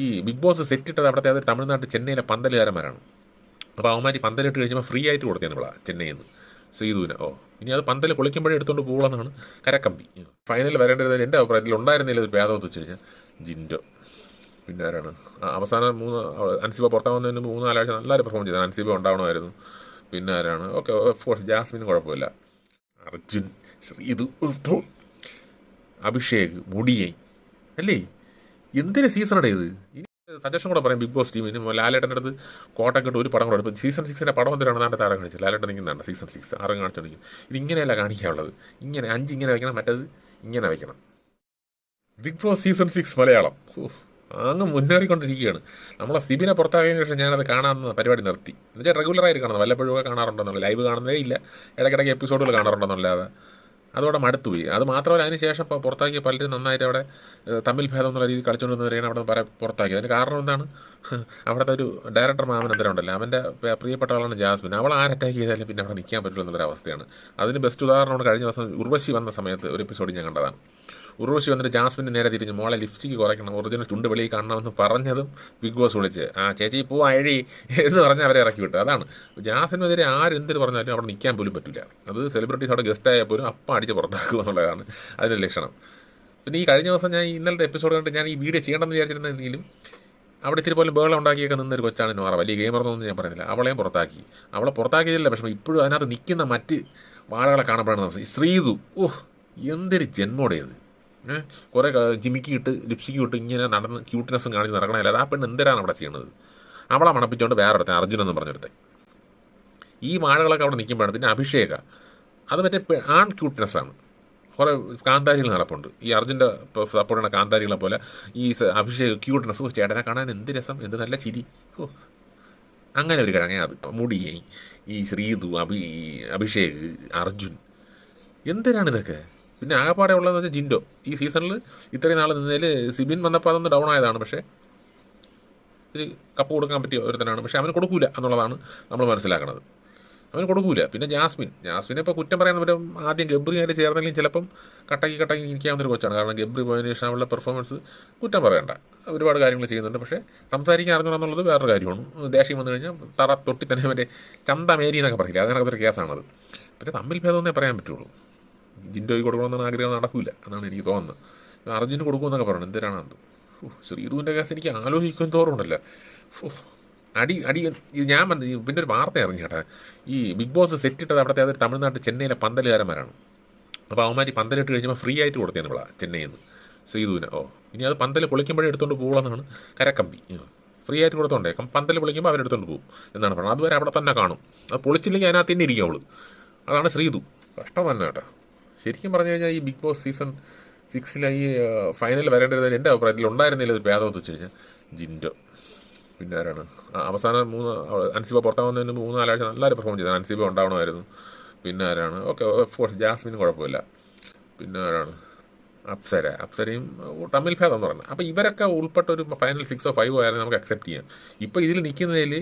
ഈ big boss set ഇട്ടത് അവിടുത്തെ അത് തമിഴ്നാട്ടിൽ ചെന്നൈയിലെ പന്തലുകാരന്മാരാണ്. അപ്പോൾ അവന്മാർ പന്തലിട്ട് കഴിഞ്ഞപ്പോൾ ഫ്രീ ആയിട്ട് കൊടുത്തേ നമ്മളാ ചെന്നൈയിൽ നിന്ന് ശ്രീധുവിന് ഓ ഇനി അത് പന്തൽ പൊളിക്കുമ്പോഴേ എടുത്തുകൊണ്ട് പോകണമെന്നാണ് കരക്കമ്പി. ഫൈനൽ വരേണ്ടത് എന്റെ അഭിപ്രായത്തിൽ ഉണ്ടായിരുന്നില്ല ഇത് എന്ന് വെച്ച് കഴിഞ്ഞാൽ ജിൻഡോ. പിന്നെ ആരാണ്? അവസാനം മൂന്ന് അൻസിബ പുറത്താവുന്നതിന് മൂന്ന് നാലാഴ്ച നല്ലൊരു പെർഫോം ചെയ്തു. അൻസിബ ഉണ്ടാവണമായിരുന്നു. പിന്നെ ആരാണ്? ഓക്കെ ഓഫ് കോഴ്സ് ജാസ്മിന് കുഴപ്പമില്ല. അർജുൻ ശ്രീതു അഭിഷേക് മുടിയൈ അല്ലേ? എന്തിന് സീസണാണ് ഇത് ഇനി സജഷൻ കൂടെ പറയാം ബിഗ് ബോസ് ടീമിന് ലാലേട്ടന്റെ അടുത്ത് കോട്ടക്കെട്ട് ഒരു പടം കൂടെ ഇപ്പം സീസൺ സിക്സിന്റെ പടം എന്തിനാണ്? നാട്ടെ താരം കാണിച്ചത്. ലാലേട്ടൻ നിൽക്കുന്നതാണ് സീസൺ സിക്സ് ആറും കാണിച്ചിട്ടുണ്ടെങ്കിൽ ഇത് ഇങ്ങനെയല്ല കാണിക്കാനുള്ളത്. ഇങ്ങനെ അഞ്ച് ഇങ്ങനെ വയ്ക്കണം. മറ്റേത് ഇങ്ങനെ വയ്ക്കണം. Big Boss season six Malayalam. അങ്ങ് മുന്നേറിക്കൊണ്ടിരിക്കുകയാണ്. നമ്മളെ സിബിനെ പുറത്താക്കിയതിന് ശേഷം ഞാനത് കാണാമെന്ന പരിപാടി നിർത്തി. എന്നുവെച്ചാൽ റെഗുലറായിട്ട് കാണുന്നത്. വല്ലപ്പോഴും കാണാറുണ്ടെന്നുള്ളത്. കാണാറുണ്ടെന്നുള്ള ലൈവ് കാണുന്നതേ ഇല്ല. ഇടയ്ക്കിടയ്ക്ക് എപ്പിസോഡുകൾ കാണാറുണ്ടെന്നല്ലാതെ. അതോടെ മടുത്തുപോയി. അത് മാത്രമല്ല അതിനുശേഷം ഇപ്പോൾ പുറത്താക്കിയ പലരും നന്നായിട്ട് അവിടെ തമ്മിൽ ഭേദം എന്നുള്ള രീതിയിൽ കളിച്ചുകൊണ്ടിരുന്നവരെയാണ് അവിടെ പുറത്താക്കിയത്. പുറത്താക്കി അതിന് കാരണം എന്താണ്? അവിടുത്തെ ഒരു ഡയറക്ടർ മാമൻ അന്തരം ഉണ്ടല്ലോ? അവന്റെ പ്രിയപ്പെട്ട ആളാണ് ജാസ്മിൻ. അവൾ ആരെ അറ്റാക്ക് ചെയ്താലും പിന്നെ അവിടെ നിൽക്കാൻ പറ്റില്ല എന്നുള്ളൊരു അവസ്ഥയാണ്. അതിന് ബെസ്റ്റ് ഉദാഹരണമാണ് കഴിഞ്ഞ ദിവസം ഉർവശി വന്ന സമയത്ത് ഒരു എപ്പിസോഡ് ഞാൻ കണ്ടതാണ്. ഉർവശി വന്നിട്ട് ജാസ്മിന്റെ നേരെ തിരിഞ്ഞ് മോളെ ലിഫ്റ്റിക്ക് കുറയ്ക്കണം ഒറിജിനൽ ചുണ്ട് വെളിയിൽ കാണണമെന്ന് പറഞ്ഞതും ബിഗ് ബോസ് വിളിച്ച്. ആ ചേച്ചി പോ അഴി എന്ന് പറഞ്ഞ് അവരെ ഇറക്കി വിട്ടു. അതാണ്. ജാസ്മിനെതിരെ ആരെന്തിന് പറഞ്ഞാലും അവിടെ നിൽക്കാൻ പോലും പറ്റില്ല. അത് സെലിബ്രിറ്റീസ് അവിടെ ഗസ്റ്റ് ആയാൽ പോലും അപ്പം അടിച്ച് പുറത്താക്കുക എന്നുള്ളതാണ് അതിന്റെ ലക്ഷണം. പിന്നെ ഈ കഴിഞ്ഞ ദിവസം ഞാൻ ഇന്നലത്തെ എപ്പിസോഡ് കണ്ടിട്ട് ഞാൻ ഈ വീഡിയോ ചെയ്യണമെന്ന് വിചാരിച്ചിരുന്നെങ്കിലും അവിടെ ഇത്തിരി പോലും ബേളം ഉണ്ടാക്കിയൊക്കെ നിന്നൊരു കൊച്ചാണ് നോറ. വലിയ ഗെയിമർ എന്നൊന്നും ഞാൻ പറയുന്നില്ല. അവളെയും പുറത്താക്കി. അവളെ പുറത്താക്കിയതല്ല പക്ഷേ ഇപ്പോഴും അതിനകത്ത് നിൽക്കുന്ന മറ്റ് വാഴകളെ കാണപ്പെടുന്ന ശ്രീതു ഓഹ് എന്തൊരു ജന്മോടേത് ഏഹ് കുറേ ജിമിക്ക് ഇട്ട് ലിപ്സ്റ്റിക്ക് ഇട്ട് ഇങ്ങനെ നടന്ന് ക്യൂട്ട്നെസ്സും കാണിച്ച് നടക്കണമല്ല ആ പെണ്ണ് എന്തിനാണ് അവിടെ ചെയ്യണത്? അവളെ മണപ്പിച്ചുകൊണ്ട് വേറെ ഒരുത്തൻ അർജുൻ എന്ന് പറഞ്ഞിടത്തെ ഈ വാഴകളൊക്കെ അവിടെ നിൽക്കുമ്പോഴാണ് പിന്നെ അഭിഷേക. അത് മറ്റേ ആൺ ക്യൂട്ട്നെസ്സാണ് കുറേ കാന്താരികൾ നടപ്പുണ്ട്. ഈ അർജുന്റെ സപ്പോർട്ട് ചെയ്യുന്ന കാന്താരികളെ പോലെ ഈ അഭിഷേക് ക്യൂട്ട്നെസ് ഓ ചേട്ടനെ കാണാൻ എന്ത് രസം എന്ത് നല്ല ചിരി. ഓ അങ്ങനെ ഒരു കിഴങ്ങ അത്. മുടി ഈ ശ്രീതു അഭി അഭിഷേക് അർജുൻ. എന്തിനാണ് ഇതൊക്കെ പിന്നെ ആകപ്പാടെ ഉള്ളതെന്ന് വെച്ചാൽ ജിൻഡോ. ഈ സീസണിൽ ഇത്രയും നാൾ നിന്നതിൽ സിബിൻ വന്നപ്പോൾ അതൊന്ന് ഡൗൺ ആയതാണ്. പക്ഷേ ഇത്തിരി കപ്പ് കൊടുക്കാൻ പറ്റിയ ഒരുത്തനാണ്. പക്ഷേ അവന് കൊടുക്കൂല എന്നുള്ളതാണ് നമ്മൾ മനസ്സിലാക്കുന്നത് അവന് കൊടുക്കൂല. പിന്നെ ജാസ്മിൻ. ജാസ്മിനെ ഇപ്പോൾ കുറ്റം പറയാൻ പറ്റും. ആദ്യം ഗബ്രിയായിട്ട് ചേർന്നെങ്കിലും ചിലപ്പം കട്ടക്കി കട്ടക്കി ഇരിക്കാവുന്നൊരു കൊച്ചാണ്. കാരണം ഗബ്രി പോയതിന് ശേഷം അവളുടെ പെർഫോമൻസ് കുറ്റം പറയണ്ട. ഒരുപാട് കാര്യങ്ങൾ ചെയ്യുന്നുണ്ട്. പക്ഷേ സംസാരിക്കാൻ അറിഞ്ഞുള്ളത് വേറൊരു കാര്യമാണ്. ദേഷ്യം വന്നു കഴിഞ്ഞാൽ തറ തൊട്ടി തന്നെ മറ്റേ ചന്ത മേരി എന്നൊക്കെ പറയില്ല? അതിനകത്തൊരു കേസാണത്. പിന്നെ തമ്മിൽ ഭേദമെന്നേ പറയാൻ പറ്റുള്ളൂ. ജിൻഡോയ്ക്ക് കൊടുക്കണമെന്നാണ് ആഗ്രഹം. നടക്കില്ല എന്നാണ് എനിക്ക് തോന്നുന്നത്. അർജുന് കൊടുക്കുമെന്നൊക്കെ പറയണം. എന്തിനാണ് അത്? ശ്രീധുവിന്റെ കേസ് എനിക്ക് ആലോചിക്കും തോറുണ്ടല്ലോ. അടി അടി ഞാൻ പിന്നെ ഒരു വാർത്ത അറിഞ്ഞു കേട്ടാ. ഈ ബിഗ് ബോസ് സെറ്റ് ഇട്ടത് അവിടുത്തെ അതൊരു തമിഴ്നാട്ടിൽ ചെന്നൈയിലെ പന്തലുകാരന്മാരാണ്. അപ്പോൾ അവന്മാർ ഈ പന്തലിട്ട് കഴിഞ്ഞപ്പോൾ ഫ്രീ ആയിട്ട് കൊടുത്തതാണ് ഇവിടെ ചെന്നൈയിൽ നിന്ന് ശ്രീധുവിന് ഓ ഇനി അത് പന്തൽ പൊളിക്കുമ്പോഴേ എടുത്തുകൊണ്ട് പോകണമെന്നാണ് കരക്കമ്പി. ഫ്രീ ആയിട്ട് കൊടുത്തോണ്ടേ പന്തൽ പൊളിക്കുമ്പോൾ അവരെടുത്തുകൊണ്ട് പോകും എന്നാണ് പറഞ്ഞത്. അതുവരെ അവിടെ തന്നെ കാണും. അത് പൊളിച്ചില്ലെങ്കിൽ അതിനകത്ത് തന്നെ ഇരിക്കും അവൾ. അതാണ് ശ്രീതു. കഷ്ടം തന്നെ കേട്ടോ. ശരിക്കും പറഞ്ഞു കഴിഞ്ഞാൽ ഈ ബിഗ് ബോസ് സീസൺ സിക്സിലെ ഈ ഫൈനൽ വരേണ്ടത് എന്റെ അഭിപ്രായത്തിൽ? ഉണ്ടായിരുന്നില്ല ഇത് ഭേദമെന്ന് വെച്ച് കഴിഞ്ഞാൽ ജിൻഡോ. പിന്നെ ആരാണ് അവസാനം മൂന്ന് അൻസിബ പുറത്താവുന്നതിന് മൂന്ന് നാലാഴ്ച നല്ലൊരു പെർഫോം ചെയ്തത് അൻസിബ ഉണ്ടാവണമായിരുന്നു. പിന്നെ ആരാണ്? ഓക്കെ ഓഫ് കോഴ്സ് ജാസ്മിന് കുഴപ്പമില്ല. പിന്നെ ആരാണ്? അപ്സര. അപ്സരയും തമ്മിൽ ഭേദം എന്ന് പറയുന്നത്. അപ്പോൾ ഇവരൊക്കെ ഉൾപ്പെട്ട ഒരു ഫൈനൽ സിക്സോ ഫൈവോ ആയാലും നമുക്ക് അക്സെപ്റ്റ് ചെയ്യാം. ഇപ്പോൾ ഇതിൽ നിൽക്കുന്നതിൽ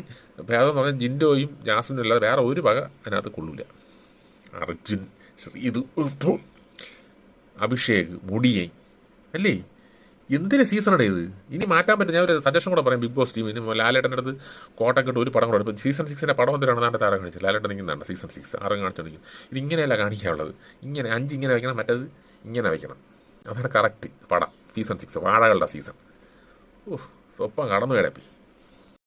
ഭേദം എന്ന് പറഞ്ഞാൽ ജിൻഡോയും ജാസ്മിനും അല്ലാതെ വേറെ ഒരു വക അതിനകത്ത് കൊള്ളൂല. അർജുൻ ശ്രീതു അഭിഷേക് മുടിയൻ അല്ലേ? എന്തിന് സീസണാണ് ഇത്? ഇനി മാറ്റാൻ പറ്റും ഞാൻ ഒരു സജഷൻ കൂടെ പറയാം. ബിഗ് ബോസ് ടീം ടീമിന് ലാലേട്ടന്റെ അടുത്ത് കോട്ടക്കെട്ട് ഒരു പടം കൂടെ എടുക്കും. സീസൺ സിക്സിന്റെ പടം എന്തിനാണ് നാട്ടെ താരം കാണിച്ചത്. ലാലേട്ടൻ ഇങ്ങനെ സീസൺ സിക്സ് ആറും കാണിച്ചുകൊണ്ടിരിക്കും ഇത് ഇങ്ങനെയല്ല കാണിക്കാനുള്ളത്. ഇങ്ങനെ അഞ്ച് ഇങ്ങനെ വയ്ക്കണം. മറ്റേത് ഇങ്ങനെ വയ്ക്കണം. അതാണ് കറക്റ്റ് പടം. സീസൺ സിക്സ് വാഴകളുടെ സീസൺ ഓഹ് സ്വപ്പം കടന്നു കിടപ്പി.